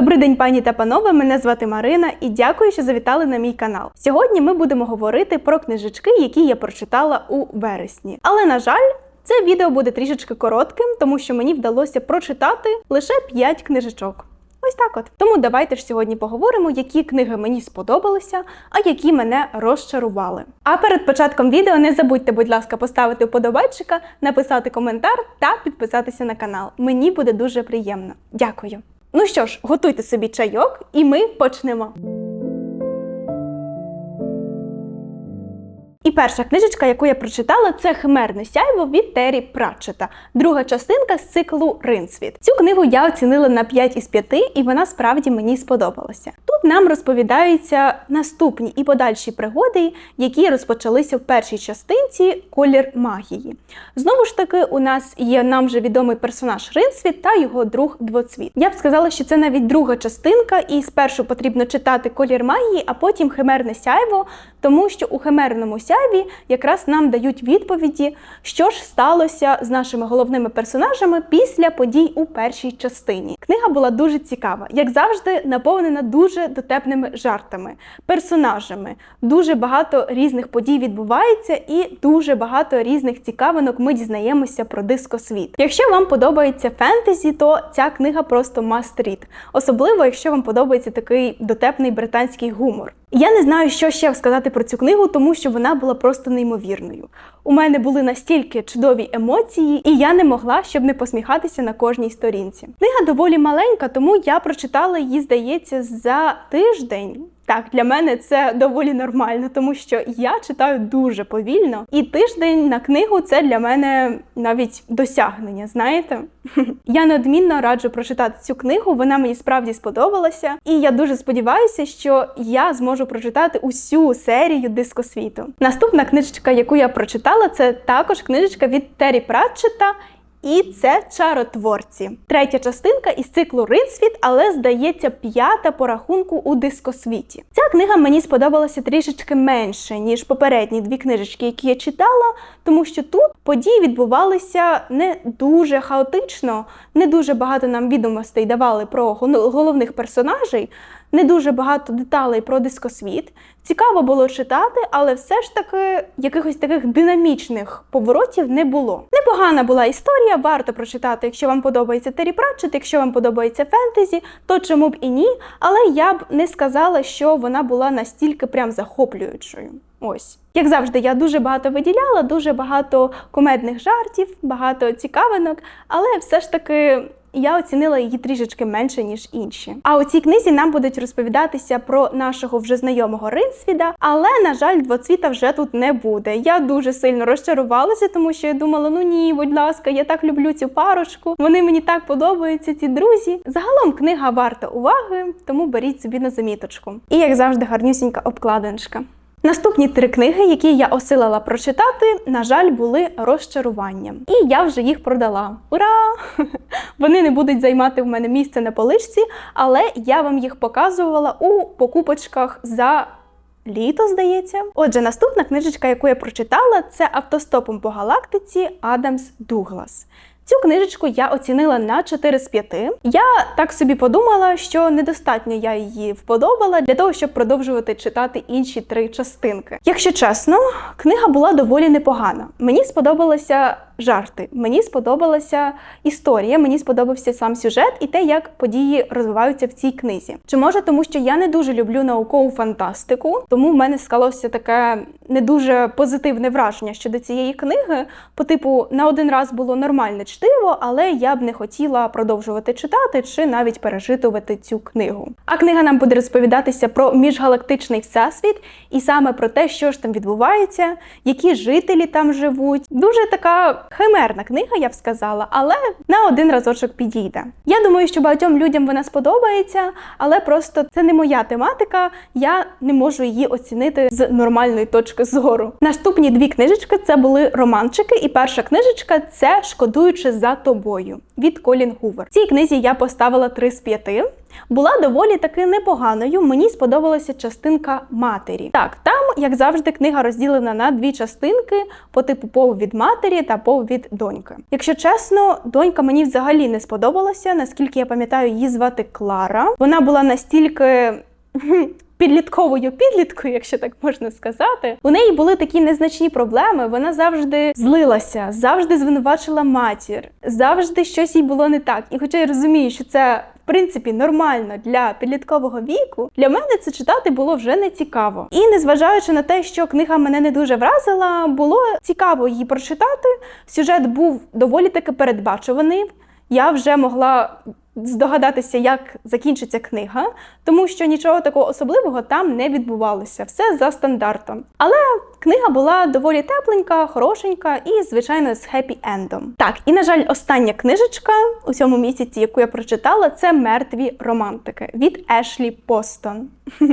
Добрий день, пані та панове. Мене звати Марина і дякую, що завітали на мій канал. Сьогодні ми будемо говорити про книжечки, які я прочитала у вересні. Але на жаль. Це відео буде трішечки коротким, тому що мені вдалося прочитати лише 5 книжечок. Ось так от. Тому давайте ж сьогодні поговоримо, які книги мені сподобалися, а які мене розчарували. А перед початком відео не забудьте, будь ласка, поставити вподобайчика, написати коментар та підписатися на канал. Мені буде дуже приємно. Дякую. Ну що ж, готуйте собі чайок, і ми почнемо. І перша книжечка, яку я прочитала, це Химерне сяйво від Террі Пратчета, друга частинка з циклу Ринсвіт. Цю книгу я оцінила на 5 із 5, і вона справді мені сподобалася. Тут нам розповідаються наступні і подальші пригоди, які розпочалися в першій частинці Колір магії. Знову ж таки, у нас є нам вже відомий персонаж Ринсвіт та його друг Двоцвіт. Я б сказала, що це навіть друга частинка, і спершу потрібно читати колір магії, а потім химерне сяйво, тому що у химерному сяйві якраз нам дають відповіді, що ж сталося з нашими головними персонажами після подій у першій частині. Книга була дуже цікава, як завжди, наповнена дуже дотепними жартами, персонажами. Дуже багато різних подій відбувається, і дуже багато різних цікавинок ми дізнаємося про дискосвіт. Якщо вам подобається фентезі, то ця книга просто must read. особливо якщо вам подобається такий дотепний британський гумор. Я не знаю, що ще сказати про цю книгу, тому що вона була просто неймовірною. У мене були настільки чудові емоції, і я не могла, щоб не посміхатися на кожній сторінці. Книга доволі маленька, тому я прочитала її, здається, за тиждень. Так, для мене це доволі нормально, тому що я читаю дуже повільно, і тиждень на книгу це для мене навіть досягнення. Знаєте, я неодмінно раджу прочитати цю книгу. Вона мені справді сподобалася, і я дуже сподіваюся, що я зможу прочитати усю серію дискосвіту. Наступна книжечка, яку я прочитала, це також книжечка від Террі Пратчета. І це чаротворці. Третя частинка із циклу Ринсвіт, але здається, п'ята по рахунку у дискосвіті. Ця книга мені сподобалася трішечки менше, ніж попередні дві книжечки, які я читала, тому що тут події відбувалися не дуже хаотично, не дуже багато нам відомостей давали про головних персонажей. Не дуже багато деталей про дискосвіт. Цікаво було читати, але все ж таки якихось таких динамічних поворотів не було. Непогана була історія, варто прочитати, якщо вам подобається Террі Пратчет, якщо вам подобається фентезі, то чому б і ні. Але я б не сказала, що вона була настільки прям захоплюючою. Ось. Як завжди, я дуже багато виділяла, дуже багато кумедних жартів, багато цікавинок, але все ж таки я оцінила її трішечки менше, ніж інші. А у цій книзі нам будуть розповідатися про нашого вже знайомого Ринсвіда, але, на жаль, двоцвіта вже тут не буде. Я дуже сильно розчарувалася, тому що я думала, ну ні, будь ласка, я так люблю цю парочку. Вони мені так подобаються, ці друзі. Загалом книга варта уваги, тому беріть собі на заміточку. І як завжди, гарнюсінька обкладиночка. Наступні три книги, які я осилила прочитати, на жаль, були розчаруванням. І я вже їх продала. Ура! Вони не будуть займати в мене місце на поличці, але я вам їх показувала у покупочках за. Літо, здається. Отже, наступна книжечка, яку я прочитала, це автостопом по галактиці Адамс Дуглас. Цю книжечку я оцінила на 4 з 5. Я так собі подумала, що недостатньо я її вподобала для того, щоб продовжувати читати інші три частинки. Якщо чесно, книга була доволі непогана. Мені сподобалися жарти, мені сподобалася історія, мені сподобався сам сюжет і те, як події розвиваються в цій книзі. Чи може тому, що я не дуже люблю наукову фантастику, тому в мене склалося таке не дуже позитивне враження щодо цієї книги. По типу, на один раз було нормальне чтиво, але я б не хотіла продовжувати читати чи навіть пережитувати цю книгу. А книга нам буде розповідатися про міжгалактичний всесвіт і саме про те, що ж там відбувається, які жителі там живуть. Дуже така химерна книга, я б сказала, але на один разочок підійде. Я думаю, що багатьом людям вона сподобається, але просто це не моя тематика. Я не можу її оцінити з нормальної точки зору. Наступні дві книжечки це були романчики, і перша книжечка це Шкодуючи за тобою від Колін Гувер. Цій книзі я поставила 3 з 5. Була доволі таки непоганою. Мені сподобалася частинка матері. Так, там, як завжди, книга розділена на дві частинки по типу пов від матері та пов від доньки. Якщо чесно, донька мені взагалі не сподобалася. Наскільки я пам'ятаю, її звати Клара. Вона була настільки. Підлітковою підліткою, якщо так можна сказати, у неї були такі незначні проблеми. Вона завжди злилася, завжди звинувачила матір, завжди щось їй було не так. І хоча я розумію, що це принципі нормально для підліткового віку, для мене це читати було вже не цікаво. І незважаючи на те, що книга мене не дуже вразила, було цікаво її прочитати. Сюжет був доволі таки передбачуваний. Я вже могла здогадатися, як закінчиться книга, тому що нічого такого особливого там не відбувалося. Все за стандартом. Але книга була доволі тепленька, хорошенька і, звичайно, з хеппі-ендом. Так, і на жаль, остання книжечка у цьому місяці, яку я прочитала, це Мертві романтики від Ешлі Постон.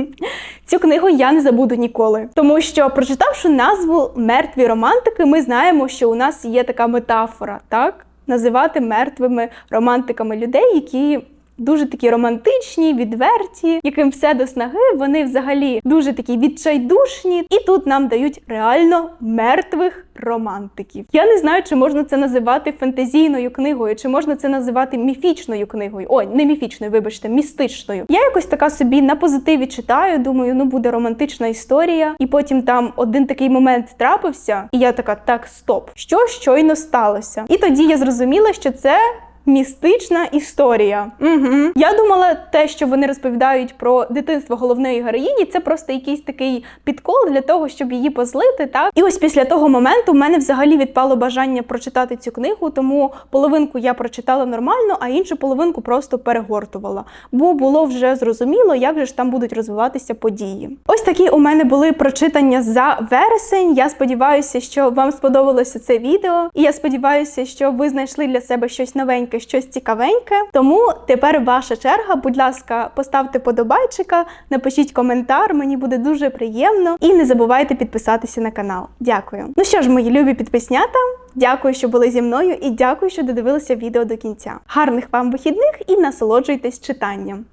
Цю книгу я не забуду ніколи, тому що прочитавши назву Мертві романтики, ми знаємо, що у нас є така метафора, так? Називати мертвими романтиками людей, які дуже такі романтичні, відверті, яким все до снаги. Вони взагалі дуже такі відчайдушні, і тут нам дають реально мертвих романтиків. Я не знаю, чи можна це називати фентезійною книгою, чи можна це називати міфічною книгою. Ой, не міфічною, вибачте, містичною. Я якось така собі на позитиві читаю. Думаю, ну буде романтична історія. І потім там один такий момент трапився, і я така, так, стоп, що щойно сталося? І тоді я зрозуміла, що це. Містична історія. Угу. Я думала, те, що вони розповідають про дитинство головної героїні, це просто якийсь такий підкол для того, щоб її позлити. Так і ось після того моменту в мене взагалі відпало бажання прочитати цю книгу, тому половинку я прочитала нормально, а іншу половинку просто перегортувала. Бо було вже зрозуміло, як же ж там будуть розвиватися події. Ось такі у мене були прочитання за вересень. Я сподіваюся, що вам сподобалося це відео, і я сподіваюся, що ви знайшли для себе щось новеньке, щось цікавеньке. Тому тепер ваша черга. Будь ласка, поставте подобайчика, напишіть коментар, мені буде дуже приємно. І не забувайте підписатися на канал. Дякую. Ну що ж, мої любі підписнята, дякую, що були зі мною, і дякую, що додивилися відео до кінця. Гарних вам вихідних і насолоджуйтесь читанням.